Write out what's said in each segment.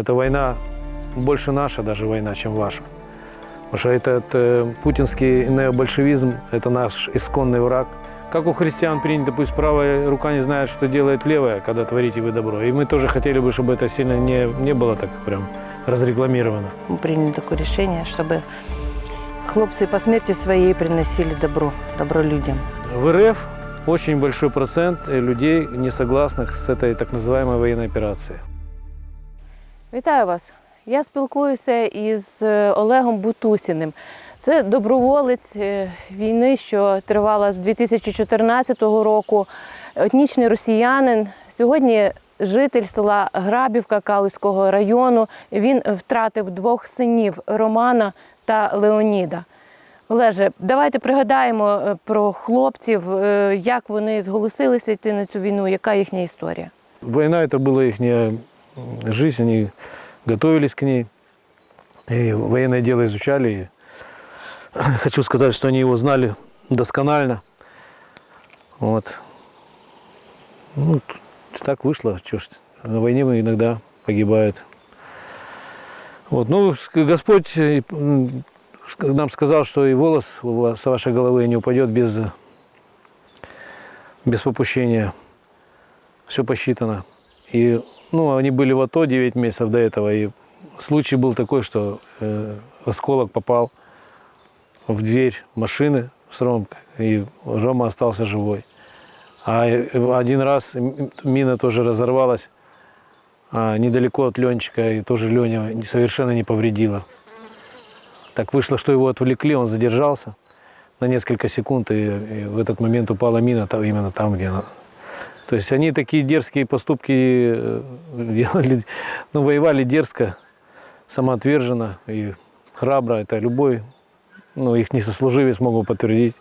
эта война больше наша даже война, чем ваша. Потому что этот э, путинский необольшевизм – это наш исконный враг. Как у христиан принято, пусть правая рука не знает, что делает левая, когда творите вы добро. И мы тоже хотели бы, чтобы это сильно не, не было так прям разрекламировано. Мы приняли такое решение, чтобы хлопцы по смерти своей приносили добро, добро людям. В РФ очень большой процент э, людей, не согласных с этой так называемой военной операцией. Вітаю вас. Я спілкуюся із е, Олегом Бутусіним. Це доброволець е, війни, що тривала з 2014 року. Етнічний росіянин. Сьогодні житель села Грабівка Калузького району. Він втратив двох синів Романа та Леоніда. Олеже, давайте пригадаємо е, про хлопців, як вони зголосилися йти на цю війну, яка їхня історія. Война – это была их жизнь, они готовились к ней, и военное дело изучали. И хочу сказать, что они его знали досконально. Вот. Ну, так вышло, что ж, на войне мы иногда погибают. Вот. Ну, Господь э, нам сказал, что и волос с вашей головы не упадет без, без попущения все посчитано. И, ну, они были в АТО 9 месяцев до этого, и случай был такой, что э, осколок попал в дверь машины с Ромкой, и Рома остался живой. А э, один раз мина тоже разорвалась а, недалеко от Ленчика, и тоже Леня совершенно не повредила. Так вышло, что его отвлекли, он задержался на несколько секунд, и, и в этот момент упала мина там, именно там, где она то есть они такие дерзкие поступки э, делали, ну, воевали дерзко, самоотверженно и храбро. Это любой, ну, их несослуживец могут подтвердить.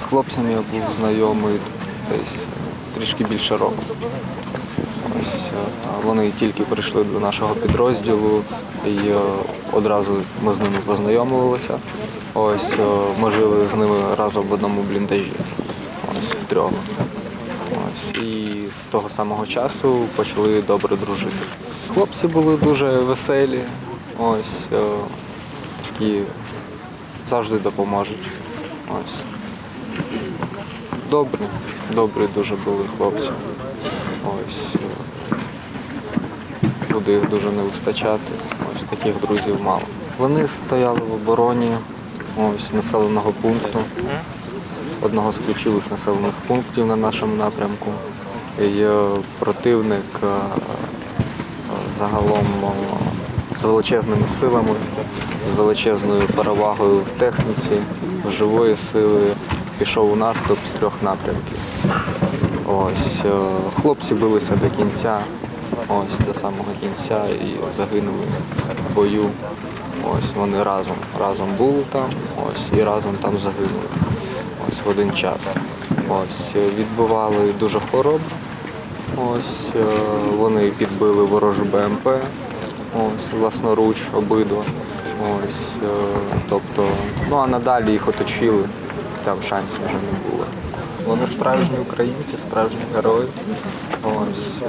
З хлопцями я був знайомий десь трішки більше року. Ось е, вони тільки прийшли до нашого підрозділу і е, одразу ми з ними познайомилися. Ось е, ми жили з ними разом в одному бліндажі. Ось втрьох. І з того самого часу почали добре дружити. Хлопці були дуже веселі, ось е, такі завжди допоможуть. Ось. Добрі, добрі дуже були хлопці. Ось. е, Буде їх дуже не вистачати. Ось таких друзів мало. Вони стояли в обороні ось, населеного пункту, одного з ключових населених пунктів на нашому напрямку. І противник е, загалом е, з величезними силами, з величезною перевагою в техніці, в живої сили пішов у наступ з трьох напрямків. Ось е, хлопці билися до кінця, ось до самого кінця і загинули в бою. Ось вони разом разом були там, ось і разом там загинули. В один час. Ось е, відбивали дуже хоробро. Ось е, вони підбили ворожу БМП, ось власноруч обидва. Ось, е, тобто, ну а надалі їх оточили, там шансів вже не було. Вони справжні українці, справжні герої. Ось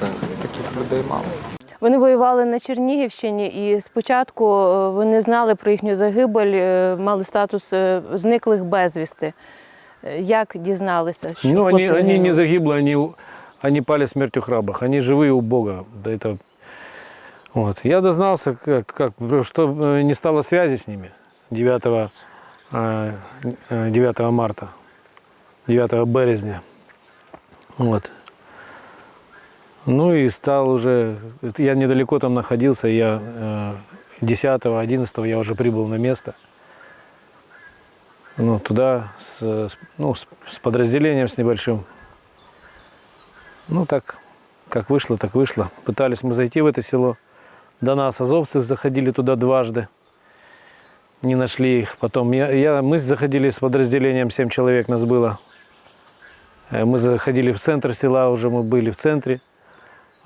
це таких людей мало. Вони воювали на Чернігівщині, і спочатку е, вони знали про їхню загибель, е, мали статус е, зниклих безвісти. Е, Як дізналися, що ну, хлопці они, они не загинули? загибли, они, они пали смертью храбрых. Они живые у Бога. Да это... вот. Я дознался, как, как, что э, не стало связи с ними 9, э, э, 9 марта, 9 березня. Вот. Ну и стал уже, я недалеко там находился, я э, 10-11 я уже прибыл на место. Ну, туда с, ну, с подразделением с небольшим. Ну, так, как вышло, так вышло. Пытались мы зайти в это село. До нас азовцы заходили туда дважды. Не нашли их. Потом я, я, мы заходили с подразделением, 7 человек нас было. Э, Мы заходили в центр села, уже мы были в центре.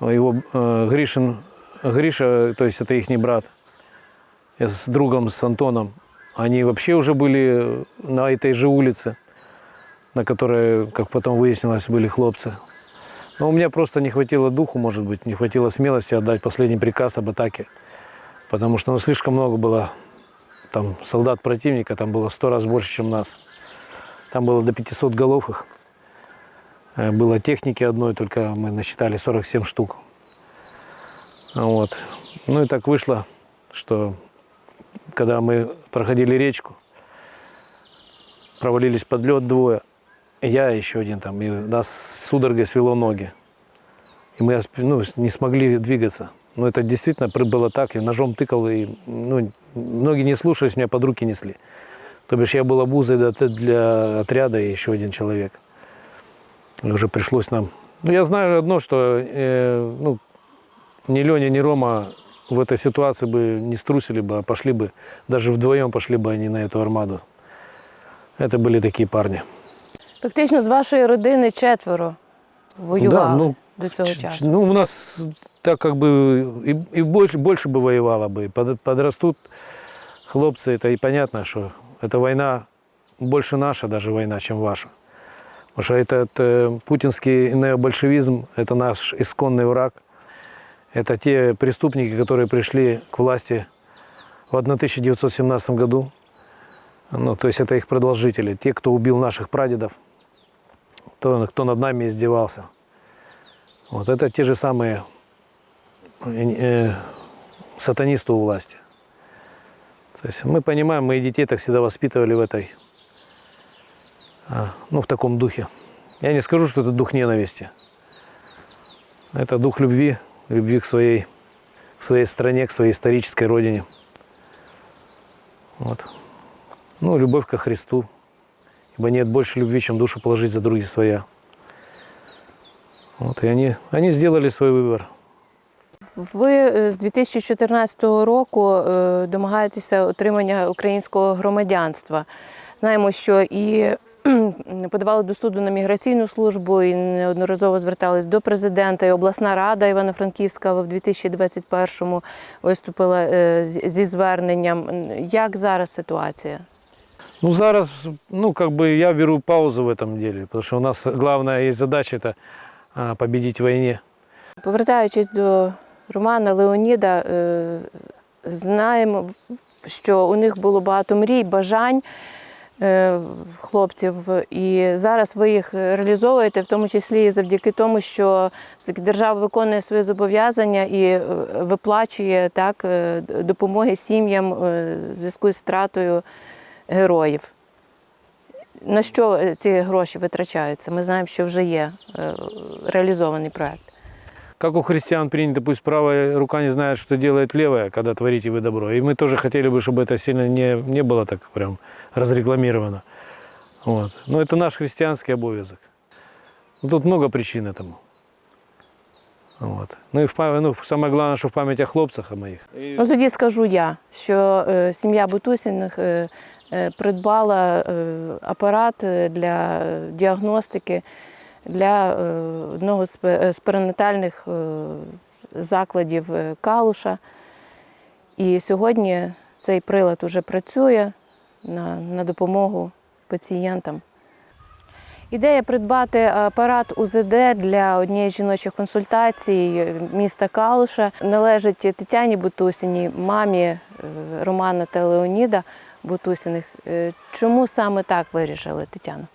Его э, Гришин, Гриша, то есть это их брат, я с другом, с Антоном, они вообще уже были на этой же улице, на которой, как потом выяснилось, были хлопцы. Но у меня просто не хватило духу, может быть, не хватило смелости отдать последний приказ об атаке. Потому что ну, слишком много было там солдат противника, там было в сто раз больше, чем нас. Там было до 500 голов их. Э, Было техники одной, только мы насчитали 47 штук. Вот. Ну и так вышло, что когда мы проходили речку, провалились под лед двое, я еще один там, и нас судорогой свело ноги. И мы ну, не смогли двигаться. Но это действительно было так, я ножом тыкал, и ну, ноги не слушались, меня под руки несли. То бишь я был обузой для- для отряда и еще один человек. Уже пришлось нам... Ну, я знаю одно, что э, ну, ни Леня, ни Рома в этой ситуации бы не струсили бы, а пошли бы, даже вдвоем пошли бы они на эту армаду. Это были такие парни. Фактично з вашої родини четверо воювали ну, до цього Ч- часу. Ну, у нас так как бы и, и больше, больше бы воевало бы. Под- подрастут хлопцы, это и понятно, что эта война больше наша даже война, чем ваша. Потому что этот э, путинский необольшевизм – это наш исконный враг. Это те преступники, которые пришли к власти в 1917 году. Ну, то есть это их продолжители, те, кто убил наших прадедов, кто, кто над нами издевался. Вот это те же самые э, э, сатанисты у власти. То есть мы понимаем, мы и детей так всегда воспитывали в этой, ну, в таком духе. Я не скажу, что это дух ненависти. Это дух любви, любви к своей, к своей стране, к своей исторической родине. Вот. Ну, любовь ко Христу. Ибо нет больше любви, чем душу положить за другие своя. Вот, и они, они сделали свой выбор. Ви е, з 2014 року е, домагаєтеся отримання українського громадянства. Знаємо, що і кхм, подавали до суду на міграційну службу, і неодноразово звертались до президента. І обласна рада Івано-Франківська в 2021-му виступила е, з- зі зверненням. Як зараз ситуація? Ну, зараз, ну, как бы я беру паузу в этом деле, потому что у нас главная есть задача – это а, победить в войне. Повертаючись до Романа Леоніда, е, знаємо, що у них було багато мрій, бажань е, хлопців, і зараз ви їх реалізовуєте, в тому числі і завдяки тому, що держава виконує свої зобов'язання і е, виплачує так, е, допомоги сім'ям е, в зв'язку з втратою героїв. На що е, ці гроші витрачаються? Ми знаємо, що вже є е, реалізований проект. Как у христиан принято, пусть правая рука не знает, что делает левая, когда творите вы добро. И мы тоже хотели бы, чтобы это сильно не, не было так прям разрекламировано. Вот. Но это наш христианский обовязок. Ну, Тут много причин этому. Вот. Ну и в, пам- ну, самое главное, что в память о хлопцах о моих. Ну, тоді скажу я, що е, сім'я Бутусіних е, е, придбала е, апарат е, для діагностики Для е, одного з е, перинатальних е, закладів Калуша. І сьогодні цей прилад уже працює на, на допомогу пацієнтам. Ідея придбати апарат УЗД для однієї з жіночих консультацій міста Калуша належить Тетяні Бутусіній, мамі Романа та Леоніда Бутусіних. Чому саме так вирішили, Тетяна?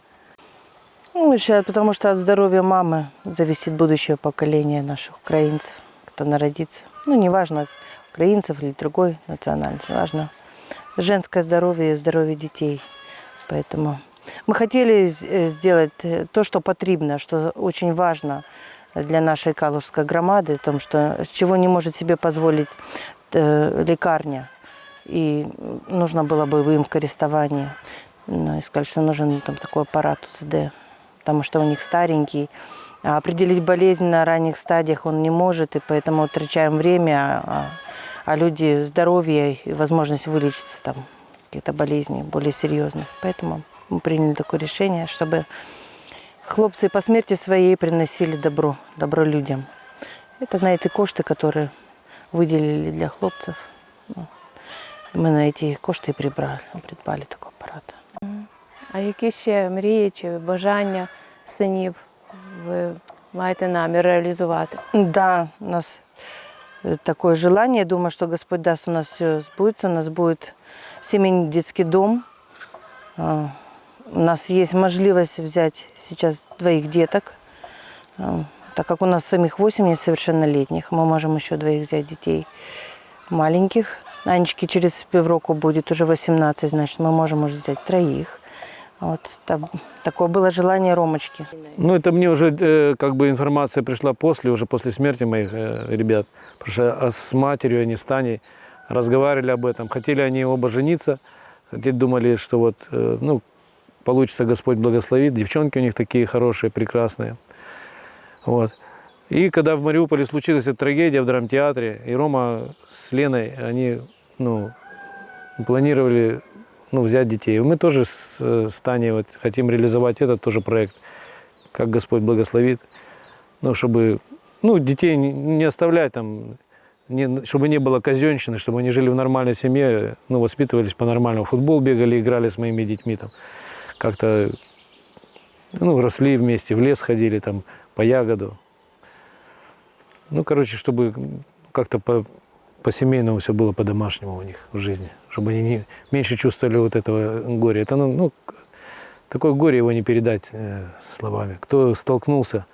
Ну, сейчас, потому что от здоровья мамы зависит будущее поколение наших украинцев, кто народится. Ну, неважно, украинцев или другой национальности, важно женское здоровье и здоровье детей. Поэтому мы хотели э, сделать э, то, что потребно, что очень важно для нашей калужской громады, том, что чего не может себе позволить э, лекарня. И нужно было бы им в користование. Ну, и сказали, что нужен там такой аппарат УЗД, потому что у них старенький. А определить болезнь на ранних стадиях он не может, и поэтому трачаем время, а, а люди здоровье и возможность вылечиться там какие-то болезни более серьезные. Поэтому мы приняли такое решение, чтобы хлопцы по смерти своей приносили добро, добро людям. Это на эти кошты, которые выделили для хлопцев. Ну, мы на эти кошты и прибрали, придбали такой аппарат. А які ще мрії чи бажання синів ви маєте намір реалізувати? Да, у нас э, такое желание. Думаю, что Господь даст, у нас все сбудется. У нас будет семейный детский дом. А, У нас есть возможность взять сейчас двоих деток. А, Так как у нас самих 8 несовершеннолетних, мы можем еще двоих взять детей маленьких. Анечке через півроку будет уже 18, значит, мы можем уже взять троих. Вот там, такое было желание Ромочки. Ну, это мне уже э, как бы информация пришла после, уже после смерти моих э, ребят. Потому что а с матерью они с Таней разговаривали об этом. Хотели они оба жениться, хотели, думали, что вот, э, ну, получится, Господь благословит. Девчонки у них такие хорошие, прекрасные. Вот. И когда в Мариуполе случилась эта трагедия в драмтеатре, и Рома с Леной, они, ну, планировали ну, взять детей. Мы тоже с, Таней вот хотим реализовать этот тоже проект, как Господь благословит, ну, чтобы ну, детей не, оставлять там, не, чтобы не было казенщины, чтобы они жили в нормальной семье, ну, воспитывались по-нормальному. Футбол бегали, играли с моими детьми, там, как-то ну, росли вместе, в лес ходили там по ягоду. Ну, короче, чтобы как-то по-семейному все было по-домашнему у них в жизни, чтобы они не, меньше чувствовали вот этого горя. Это, ну, ну, такое горе его не передать э, словами. Кто столкнулся,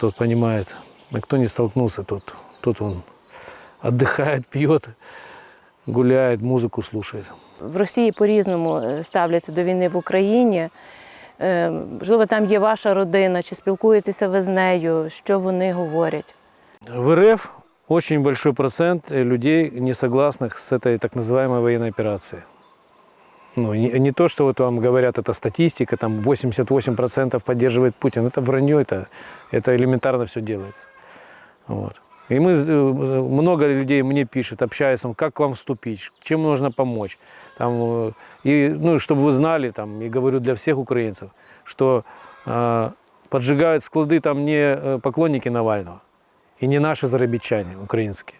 тот понимает, а кто не столкнулся, тот, тот он отдыхает, пьет, гуляет, музыку слушает. В Росії по-різному е, ставляться до війни в Україні. Е, Можливо, там є ваша родина, чи спілкуєтеся ви з нею, що вони говорять? В РФ очень большой процент э, людей, не согласных с этой так называемой военной операцией. Ну, не, не то, что вот вам говорят, это статистика, там 88% поддерживает Путин. Это вранье, это, это элементарно все делается. Вот. И мы, э, много людей мне пишет, общаюсь, как к вам вступить, чем нужно помочь. Там, э, и, ну, чтобы вы знали, там, и говорю для всех украинцев, что э, поджигают склады там не поклонники Навального, и не наши зарабичане украинские,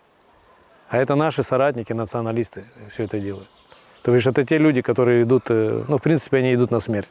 а это наши соратники, националисты все это делают. То есть это те люди, которые идут, э, ну, в принципе, они идут на смерть.